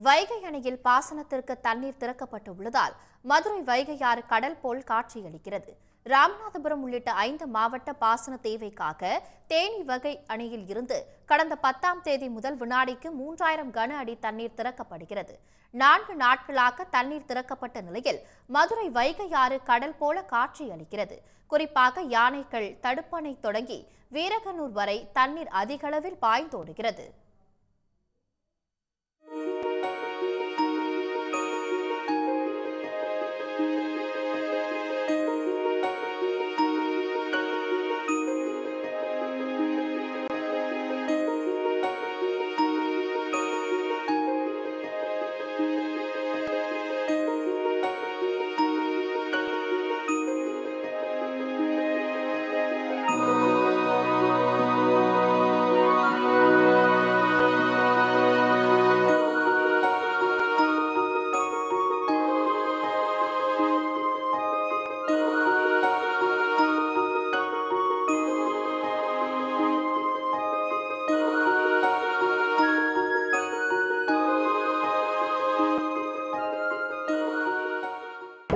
வைகை அணையில் பாசனத்திற்கு தண்ணீர் திறக்கப்பட்டு உள்ளதால் மதுரை வைகையாறு கடல் போல் காட்சியளிக்கிறது. ராமநாதபுரம் உள்ளிட்ட ஐந்து மாவட்ட பாசன தேவைக்காக தேனி வகை அணையில் இருந்து கடந்த பத்தாம் தேதி முதல் வினாடிக்கு மூன்றாயிரம் கன அடி தண்ணீர் திறக்கப்படுகிறது. நான்கு நாட்களாக தண்ணீர் திறக்கப்பட்ட நிலையில் மதுரை வைகையாறு கடல் போல காட்சியளிக்கிறது. குறிப்பாக யானைகள் தடுப்பணை தொடங்கி வீரகனூர் வரை தண்ணீர் அதிகளவில் பாய்ந்தோடுகிறது.